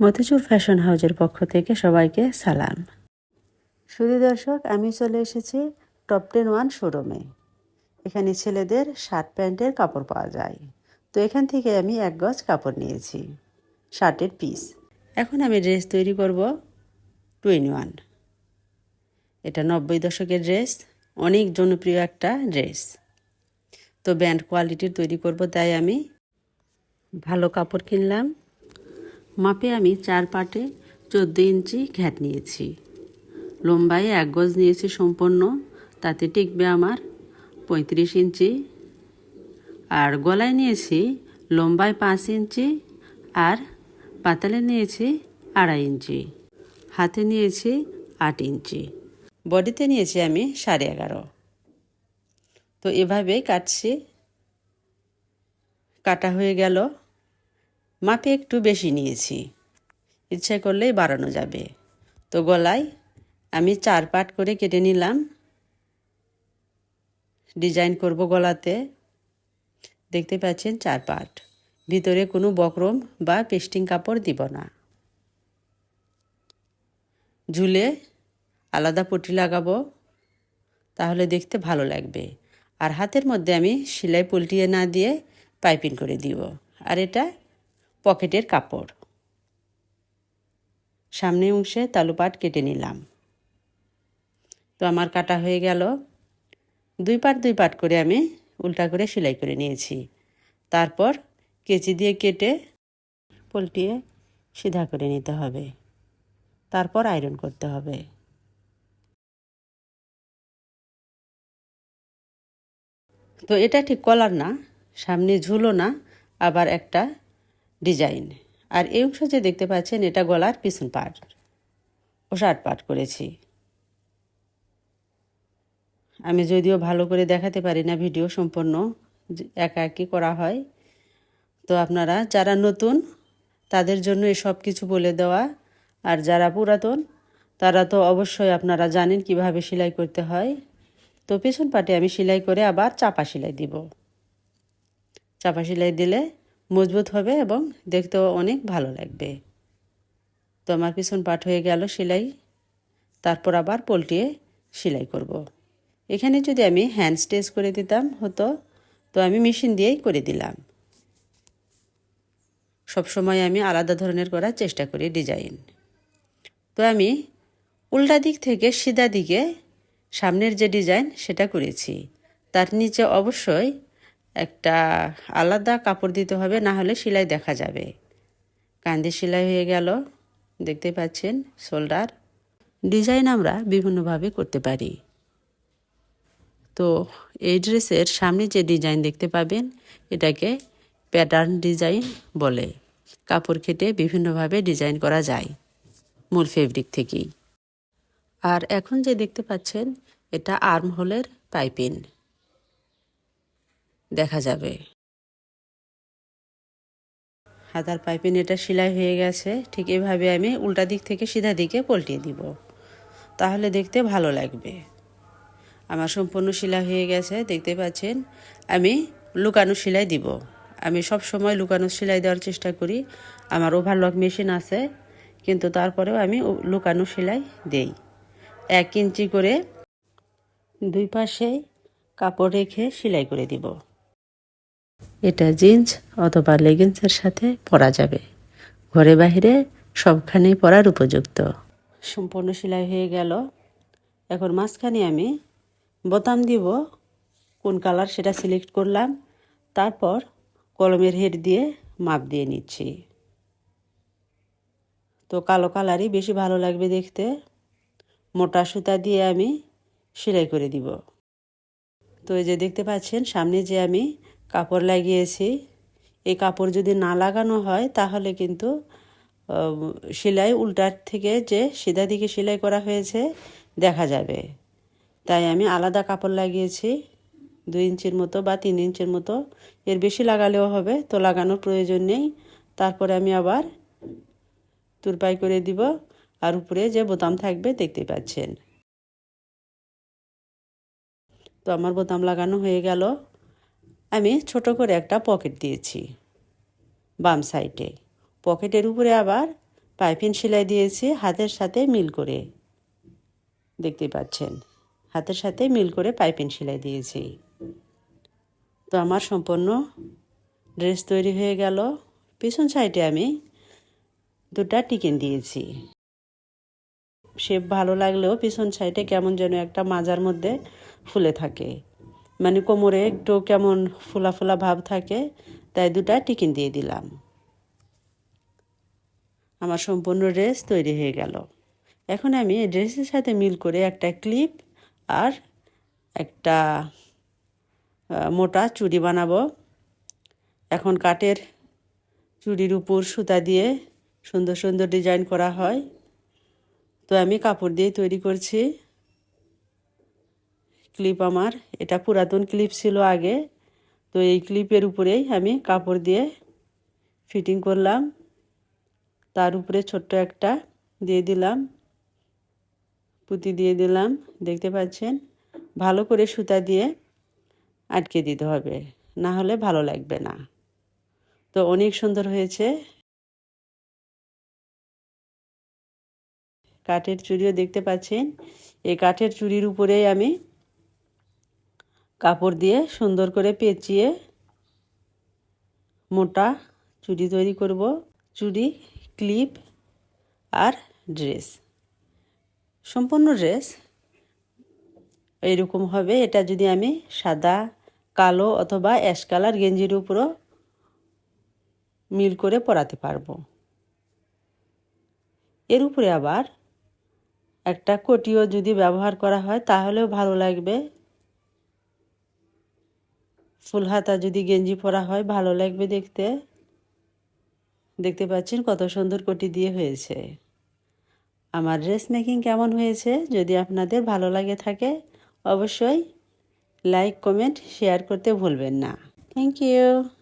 Motichoor fashion হাউজের পক্ষ থেকে সবাইকে সালাম। শুধু দর্শক, আমি চলে এসেছি টপ টেন ওয়ান শোরুমে। এখানে ছেলেদের শার্ট প্যান্টের কাপড় পাওয়া যায়। তো এখান থেকে আমি এক গজ কাপড় নিয়েছি, শার্টের পিস এখন আমি ড্রেস তৈরি করব টু ইন ওয়ান এটা নব্বই দশকের ড্রেস অনেক জনপ্রিয় একটা ড্রেস তো ব্যান্ড কোয়ালিটির তৈরি করব, তাই আমি ভালো কাপড় কিনলাম। মাপে আমি চার পাটে চোদ্দ ইঞ্চি ঘ্যাট নিয়েছি। লম্বায় এক গজ নিয়েছি সম্পূর্ণ, তাতে টিকবে আমার পঁয়ত্রিশ ইঞ্চি। আর গলায় নিয়েছি লম্বায় পাঁচ ইঞ্চি আর পাতালে নিয়েছি আড়াই ইঞ্চি। হাতে নিয়েছি আট ইঞ্চি। বডিতে নিয়েছি আমি সাড়ে এগারো। তো এভাবেই কাটছি। কাটা হয়ে গেল। মাপে একটু বেশি নিয়েছি। ইচ্ছে করলেই বাড়ানো যাবে। তো গলায় আমি চার পাট করে কেটে নিলাম। ডিজাইন করব গলাতে। দেখতে পাচ্ছেন চার পাট। ভিতরে কোনো বকরম বা পেস্টিং কাপড় দিব না। ঝুলে আলাদা পটি লাগাবো। তাহলে দেখতে ভালো লাগবে। আর হাতের মধ্যে আমি সেলাই পল্টিয়ে না দিয়ে পাইপিং করে দিব। আর এটা পকেটের কাপড়। সামনে অংশে তালুপাট কেটে নিলাম। তো আমার কাটা হয়ে গেল। দুই পাট দুই পাট করে আমি উল্টা করে সেলাই করে নিয়েছি। তারপর কেচি দিয়ে কেটে পল্টিয়ে সিধা করে নিতে হবে। তারপর আয়রন করতে হবে। তো এটা ঠিক কলার না, সামনে ঝুলো না, আবার একটা ডিজাইন। আর এই অংশ যে দেখতে পাচ্ছেন, এটা গলার পিছন পাট। ও শার্ট পাট করেছি। আমি যদিও ভালো করে দেখাতে পারি না ভিডিও সম্পূর্ণ একা একই করা হয়। তো আপনারা যারা নতুন, তাদের জন্য এসব কিছু বলে দেওয়া। আর যারা পুরাতন, তারা তো অবশ্যই আপনারা জানেন কীভাবে সেলাই করতে হয়। তো পেছন পাটে আমি সেলাই করে আবার চাপা সেলাই দিব। চাপা সেলাই দিলে মজবুত হবে এবং দেখতেও অনেক ভালো লাগবে। তো আমার পিছন পাট হয়ে গেল সেলাই, তারপর আবার পোলটিয়ে সেলাই করব। এখানে যদি আমি হ্যান্ড স্টেচ করে দিতাম হতো, তো আমি মেশিন দিয়েই করে দিলাম। সব সময় আমি আলাদা ধরনের করার চেষ্টা করি ডিজাইন তো আমি উল্টা দিক থেকে সিধা দিকে সামনের যে ডিজাইন সেটা করেছি। তার নিচে অবশ্যই একটা আলাদা কাপড় দিতে হবে, না হলে সেলাই দেখা যাবে। কান্দি সেলাই হয়ে গেল, দেখতে পাচ্ছেন শোল্ডার ডিজাইন আমরা বিভিন্নভাবে করতে পারি। তো এই ড্রেসের সামনে যে ডিজাইন দেখতে পাবেন, এটাকে প্যাটার্ন ডিজাইন বলে। কাপড় কেটে বিভিন্নভাবে ডিজাইন করা যায় মূল ফেব্রিক থেকেই। আর এখন যে দেখতে পাচ্ছেন, এটা আর্ম হোলের পাইপিন দেখা যাবে। হাতার পাইপিন এটা সেলাই হয়ে গেছে, ঠিক এভাবে আমি উল্টা দিক থেকে সিধা দিকে পল্টিয়ে দিব। তাহলে দেখতে ভালো লাগবে। আমার সম্পূর্ণ সেলাই হয়ে গেছে, দেখতে পাচ্ছেন? আমি লুকানো সেলাই দিব। আমি সব সময় লুকানো সেলাই দেওয়ার চেষ্টা করি। আমার ওভারলক মেশিন আছে, কিন্তু তারপরেও আমি লুকানো সেলাই দেই। এক ইঞ্চি করে দুই পাশে কাপড় রেখে সেলাই করে দিব। এটা জিন্স অথবা লেগিংসের সাথে পরা যাবে। ঘরে বাহিরে সবখানেই পরার উপযুক্ত। সম্পূর্ণ সেলাই হয়ে গেল। এখন মাঝখানে আমি বোতাম দিব, কোন কালার সেটা সিলেক্ট করলাম, তারপর কলমের হেড দিয়ে মাপ দিয়ে নিচ্ছি। তো কালো কালারই বেশি ভালো লাগবে দেখতে। মোটা সুতা দিয়ে আমি সেলাই করে দিব। তো এই যে দেখতে পাচ্ছেন, সামনে যে আমি কাপড় লাগিয়েছি। এই কাপড় যদি না লাগানো হয়, তাহলে কিন্তু সেলাই উল্টার থেকে যে সিধা দিকে সেলাই করা হয়েছে, দেখা যাবে। তাই আমি আলাদা কাপড় লাগিয়েছি। দুই ইঞ্চির মতো বা তিন ইঞ্চির মতো। এর বেশি লাগালেও হবে, তো লাগানোর প্রয়োজন নেই। তারপরে আমি আবার তুরপাই করে দিব, আর উপরে যে বোতাম থাকবে, দেখতে পাচ্ছেন। তো আমার বোতাম লাগানো হয়ে গেল। আমি ছোট করে একটা পকেট দিয়েছি বাম সাইডে। পকেটের উপরে আবার পাইপিন সেলাই দিয়েছি, হাতের সাথে মিল করে। দেখতে পাচ্ছেন, হাতের সাথে মিল করে পাইপিন সেলাই দিয়েছি। তো আমার সম্পূর্ণ ড্রেস তৈরি হয়ে গেল। পিছন সাইডে আমি দুটা টিকেন দিয়েছি। শেপ ভালো লাগলেও পিছন সাইডে কেমন যেন একটা মাজার মধ্যে ফুলে থাকে। মানে কোমরে একটু কেমন ফোলা ফোলা ভাব থাকে, তাই দুটা টিকিন দিয়ে দিলাম। আমার সম্পূর্ণ ড্রেস তৈরি হয়ে গেল। এখন আমি ড্রেসের সাথে মিল করে একটা ক্লিপ আর একটা মোটা চুড়ি বানাবো। এখন কাঠের চুড়ির উপর সুতা দিয়ে সুন্দর সুন্দর ডিজাইন করা হয়। তো আমি কাপড় দিয়ে তৈরি করছি। ক্লিপ আমার। এটা পুরাতন ক্লিপ ছিল আগে। তো এই ক্লিপের উপরেই আমি কাপড় দিয়ে ফিটিং করলাম। তার উপরে ছোট্ট একটা দিয়ে দিলাম। পুঁতি দিয়ে দিলাম। দেখতে পাচ্ছেন? ভালো করে সুতা দিয়ে আটকে দিতে হবে। না হলে ভালো লাগবে না। তো অনেক সুন্দর হয়েছে। কাঠের চুড়িও দেখতে পাচ্ছেন? এই কাঠের চুড়ির উপরেই আমি কাপড় দিয়ে সুন্দর করে পেঁচিয়ে মোটা চুড়ি তৈরি করব। চুড়ি, ক্লিপ আর ড্রেস। সম্পূর্ণ ড্রেস এইরকম হবে। এটা যদি আমি সাদা, কালো অথবা অ্যাশ কালার গেঞ্জির উপরও মিল করে পরাতে পারব। এর উপরে আবার একটা কটিও যদি ব্যবহার করা হয় তাহলেও ভালো লাগবে। ফুল হাতা যদি গেঞ্জি পরা হয়, ভালো লাগবে দেখতে। দেখতে পাচ্ছেন কত সুন্দর কোটি দিয়ে হয়েছে। আমার ড্রেস মেকিং কেমন হয়েছে? যদি আপনাদের ভালো লাগে থাকে, অবশ্যই লাইক কমেন্ট শেয়ার করতে ভুলবেন না। Thank you